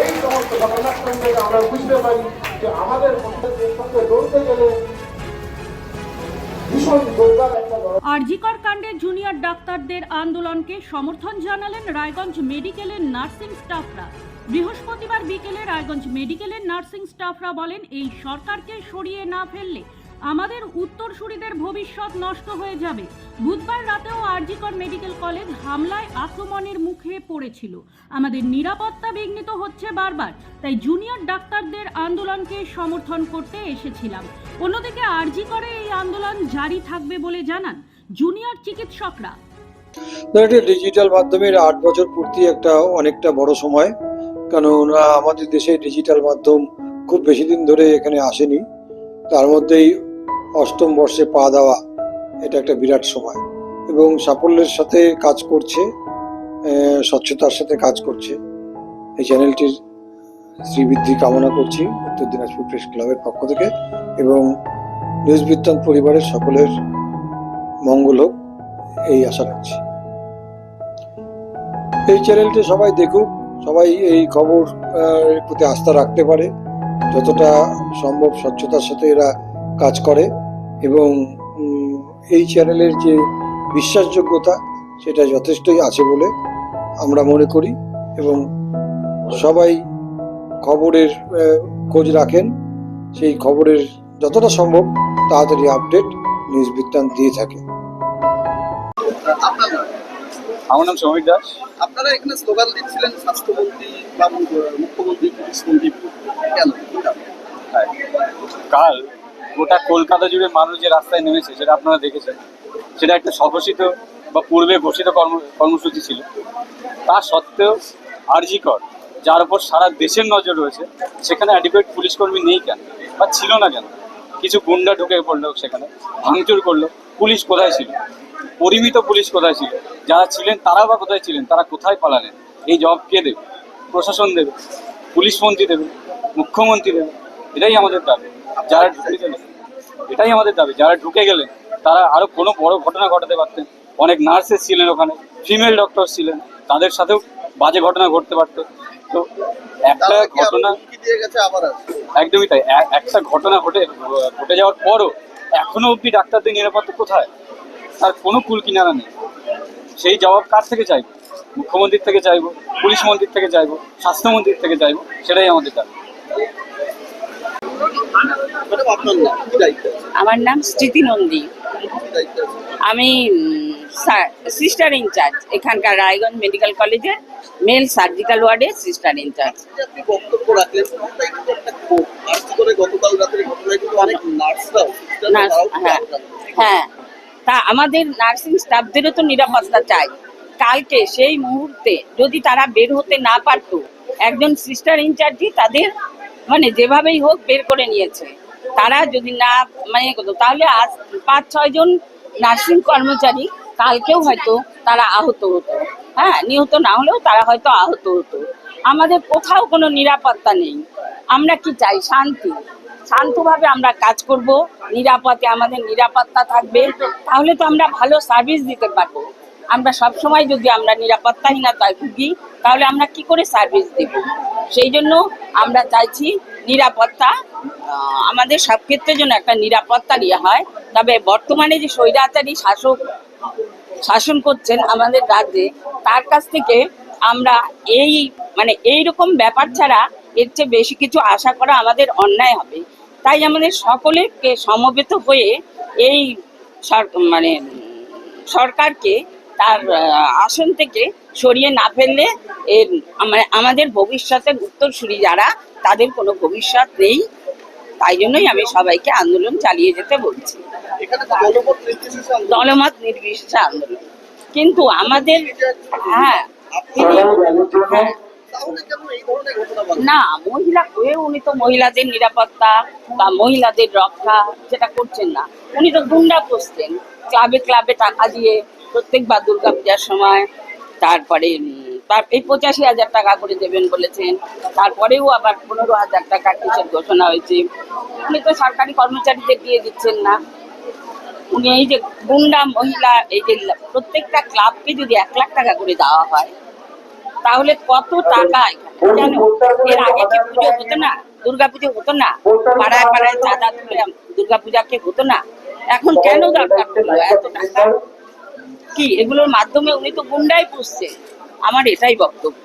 এই সমস্ত ঘটনাক্রম থেকে আমরা বুঝতে পারি যে আমাদের মধ্যে সঙ্গে লড়তে গেলে আরজিকর কাণ্ডে জুনিয়র ডাক্তারদের আন্দোলনকে সমর্থন জানালেন রায়গঞ্জ মেডিকেলের নার্সিং স্টাফরা। বৃহস্পতিবার বিকেলে রায়গঞ্জ মেডিকেলের নার্সিং স্টাফরা বলেন, এই সরকারকে সরিয়ে না ফেললে আমাদের উত্তরসূরিদের ভবিষ্যৎ নষ্ট হয়ে যাবে। বুধবার রাতেও আরজিকর মেডিকেল কলেজ হামলায় আক্রমণের মুখে পড়েছিল। আমাদের নিরাপত্তা বিঘ্নিত হচ্ছে বারবার, তাই জুনিয়র ডাক্তারদের আন্দোলনকে সমর্থন করতে এসেছিলাম। অন্যদিকে আরজি করে এই আন্দোলন জারি থাকবে বলে জানান জুনিয়র চিকিৎসকরা। ডিজিটাল মাধ্যমের আট বছর পূর্তি একটা অনেকটা বড় সময় কারণ আমাদের দেশে ডিজিটাল মাধ্যম খুব বেশি দিন ধরে এখানে আসেনি। তার মধ্যেই অষ্টম বর্ষে পা দেওয়া এটা একটা বিরাট সময় এবং সাফল্যের সাথে কাজ করছে স্বচ্ছতার সাথে কাজ করছে। এই চ্যানেলটির শ্রীবৃদ্ধি কামনা করছি উত্তর দিনাজপুর প্রেস ক্লাবের পক্ষ থেকে এবং নিউজ পরিবারের সকলের মঙ্গল হোক, এই আশা রাখছি। এই চ্যানেলটি সবাই দেখুক, সবাই এই খবর প্রতি আস্থা রাখতে পারে, যতটা সম্ভব স্বচ্ছতার সাথে এরা কাজ করে। এবং এই চ্যানেলের যে বিশ্বাসযোগ্যতা সেটা যথেষ্টই আছে বলে আমরা মনে করি এবং সবাই খবরের খোঁজ রাখেন সেই খবরের যতটা সম্ভব তাড়াতাড়ি আপডেট নিউজ বৃত্তান্ত দিয়ে থাকে আমার নাম সৌমিক দাস আপনারা এখানে স্লোগান দিচ্ছিলেন স্বাস্থ্যমন্ত্রী বা মুখ্যমন্ত্রী পুলিশ মন্ত্রী কেন? হ্যাঁ। কাল গোটা কলকাতা জুড়ে মানুষ যে রাস্তায় নেমেছে, সেটা আপনারা দেখেছেন। সেটা একটা স্বঘোষিত বা পূর্বে ঘোষিত কর্ম, কর্মসূচি ছিল। তা সত্ত্বেও আরজি কর যার উপর সারা দেশের নজর রয়েছে, সেখানে অ্যাডিকুয়েট পুলিশ কর্মী নেই কেন? বা ছিল না কেন? কিছু গুন্ডা ঢুকে পড়ল সেখানে, ভাঙচুর করল। পুলিশ কোথায় ছিল? পরিমিত পুলিশ কোথায় ছিল? যারা ছিলেন তারা বা কোথায় ছিলেন? তারা কোথায় পালালেন? এই জব কে দেবে? প্রশাসন দেবে? পুলিশ মন্ত্রী দেবে? মুখ্যমন্ত্রী দেবে? এটাই আমাদের দাবি। যারা ঢুকে গেলেন এটাই আমাদের দাবি যারা ঢুকে গেলেন তারা আরও কোনো বড় ঘটনা ঘটাতে পারতেন। অনেক নার্সেস ছিলেন ওখানে ফিমেল ডক্টর ছিলেন তাদের সাথেও বাজে ঘটনা ঘটতে পারতো। তো একটা ঘটনা? একদমই তাই। একটা ঘটনা ঘটে ঘটে যাওয়ার পরও এখনও অব্দি ডাক্তারদের নিরাপত্তা কোথায়? তার কোনো কুল কিনারা নেই। সেই জবাব কার থেকে চাইব? মুখ্যমন্ত্রীর থেকে চাইব? পুলিশ মন্ত্রীর থেকে চাইব? স্বাস্থ্যমন্ত্রীর থেকে চাইব? সেটাই আমাদের দাবি। আমার নাম স্মৃতি নন্দী। আমি সিস্টার ইনচার্জ এখানকার রায়গঞ্জ মেডিকেল কলেজের মেল সার্জিক্যাল ওয়ার্ডের সিস্টার ইনচার্জ হ্যাঁ হ্যাঁ। তা আমাদের নার্সিং স্টাফদেরও তো নিরাপত্তা চাই। কালকে সেই মুহূর্তে যদি তারা বের হতে না পারতো একজন সিস্টার ইনচার্জই তাদের মানে যেভাবেই হোক বের করে নিয়েছে। তারা যদি না মানে তাহলে আজ পাঁচ, ছয় জন নার্সিং কর্মচারী কালকেও হয়তো তারা আহত হতো। হ্যাঁ নিহত না হলেও তারা হয়তো আহত হতো। আমাদের কোথাও কোনো নিরাপত্তা নেই। আমরা কি চাই? শান্তি। শান্তভাবে আমরা কাজ করব। নিরাপদে আমাদের নিরাপত্তা থাকবে। তাহলে তো আমরা ভালো সার্ভিস দিতে পারব। আমরা সব সময় যদি আমরা নিরাপত্তাহীনতায় ভুগি, তাহলে আমরা কি করে সার্ভিস দেব? সেই জন্য আমরা চাইছি নিরাপত্তা আমাদের সব ক্ষেত্রে যেন একটা নিরাপত্তা দেওয়া হয়। তবে বর্তমানে যে স্বৈরাচারী শাসক, শাসন করছেন আমাদের রাজ্যে, তার কাছ থেকে আমরা এই মানে এই রকম ব্যাপার ছাড়া এর চেয়ে বেশি কিছু আশা করা আমাদের অন্যায় হবে। তাই আমাদের সকলেকে সমবেত হয়ে এই মানে সরকারকে তার আসন থেকে সরিয়ে না ফেললে মানে আমাদের ভবিষ্যতের উত্তরসূরি যারা তাদের কোনো ভবিষ্যৎ নেই। তাই জন্যই আমি সবাইকে আন্দোলন চালিয়ে যেতে বলছি। দলমত নির্বিশেষে আন্দোলন। কিন্তু আমাদের হ্যাঁ হ্যাঁ? না মহিলা হয়ে উনি তো মহিলাদের নিরাপত্তা বা মহিলাদের রক্ষা যেটা করছেন না। উনি তো গুন্ডা করছেন ক্লাবে ক্লাবে টাকা দিয়ে প্রত্যেকবার দুর্গা পূজার সময়, তারপরে তার, এই পঁচাশি হাজার টাকা করে দেবেন বলেছেন। তারপরেও আবার পনেরো হাজার টাকা কিসের ঘোষণা হয়েছে? উনি তো সরকারি কর্মচারীদের দিয়ে দিচ্ছেন না। উনি এই যে গুন্ডা মহিলা, এই যে প্রত্যেকটা ক্লাবকে যদি এক লাখ টাকা করে দেওয়া হয়, তাহলে কত টাকা এর আগে কি পুজো হতো না? দুর্গা পুজো হতো না? পাড়ায় পাড়ায় চাঁদা তুলে দুর্গা পূজাকে হতো না? এখন কেন দরকার এত টাকা? কি? এগুলোর মাধ্যমে উনি তো গুন্ডাই পুষছে। আমার এটাই বক্তব্য।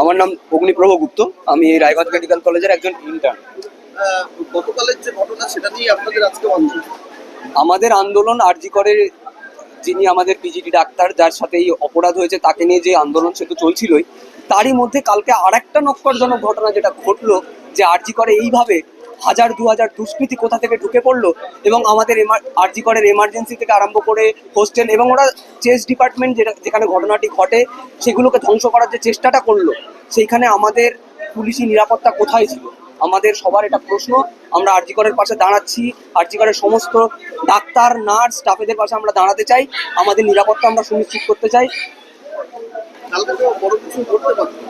আমার নাম অগ্নিপ্রভ গুপ্ত। আমি এই রায়গঞ্জ মেডিকেল কলেজের একজন ইন্টার্ন গতকালের যে ঘটনা সেটা নিয়ে আপনাদের আজকে আন্দোলন। আমাদের আন্দোলন আরজি করে যিনি আমাদের পিজিটি ডাক্তার যার সাথে এই অপরাধ হয়েছে তাকে নিয়ে যে আন্দোলন সে তো চলছিলই তারই মধ্যে কালকে আরেকটা নক্করজনক ঘটনা যেটা ঘটলো যে আরজি করে এইভাবে হাজার দু হাজার দুষ্কৃতী কোথা থেকে ঢুকে পড়ল এবং আমাদের আরজি করের এমার্জেন্সি থেকে আরম্ভ করে হোস্টেল এবং ওরা চেস ডিপার্টমেন্ট যেটা যেখানে ঘটনাটি ঘটে সেগুলোকে ধ্বংস করার যে চেষ্টাটা করল সেইখানে আমাদের পুলিশি নিরাপত্তা কোথায় ছিল? আমাদের সবার এটা প্রশ্ন। আমরা আরজিকরের পাশে দাঁড়াচ্ছি। আরজিকরের সমস্ত ডাক্তার নার্স স্টাফেদের পাশে আমরা দাঁড়াতে চাই। আমাদের নিরাপত্তা আমরা সুনিশ্চিত করতে চাই।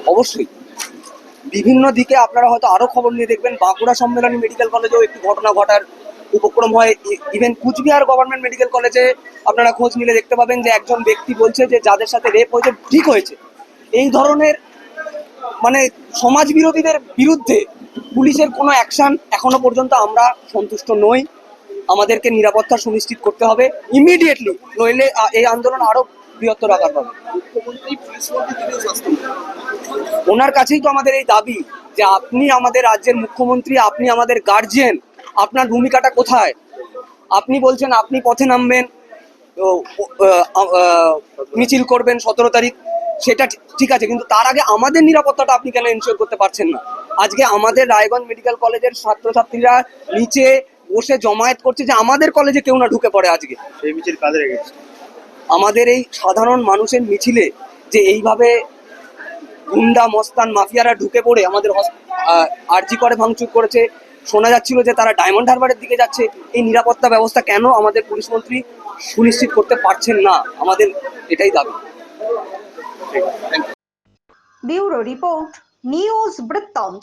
অবশ্যই। বিভিন্ন দিকে আপনারা হয়তো আরও খবর নিয়ে দেখবেন, বাঁকুড়া সম্মেলনী মেডিকেল কলেজেও একটি ঘটনা ঘটার উপক্রম হয়। ইভেন কুচবিহার গভর্নমেন্ট মেডিকেল কলেজে আপনারা খোঁজ নিলে দেখতে পাবেন যে একজন ব্যক্তি বলছে যে যাদের সাথে রেপ হয়েছে, ঠিক হয়েছে। এই ধরনের মানে সমাজ বিরোধীদের বিরুদ্ধে পুলিশের কোনো অ্যাকশন এখনও পর্যন্ত আমরা সন্তুষ্ট নই। আমাদেরকে নিরাপত্তা সুনিশ্চিত করতে হবে। ইমিডিয়েটলি নইলে এই আন্দোলন আরও বৃহত্তর আকার পাবে। ওনার কাছেই তো আমাদের এই দাবি যে আপনি আমাদের রাজ্যের মুখ্যমন্ত্রী আপনি আমাদের গার্জিয়ান আপনার ভূমিকাটা কোথায়? আপনি বলছেন আপনি পথে নামবেন মিছিল করবেন সতেরো তারিখ সেটা ঠিক- আছে কিন্তু তার আগে আমাদের নিরাপত্তাটা আপনি কেন এনশিওর করতে পারছেন না? আজকে আমাদের রায়গঞ্জ মেডিকেল কলেজের ছাত্রছাত্রীরা নিচে বসে জমায়েত করছে যে আমাদের কলেজে কেউ না ঢুকে পড়ে আজকে। সেই মিছিল কাজে রেখেছে আমাদের এই সাধারণ মানুষের মিছিলে যে এইভাবে গুন্ডা মস্তান মাফিয়ারা ঢুকে পড়ে আমাদের আরজি করে ভাঙচুর করেছে শোনা যাচ্ছিল যে তারা ডায়মন্ড হারবারের দিকে যাচ্ছে এই নিরাপত্তা ব্যবস্থা কেন আমাদের পুলিশ মন্ত্রী সুনিশ্চিত করতে পারছেন না? আমাদের এটাই দাবি। ব্যুরো রিপোর্ট নিউজ বৃত্তান্ত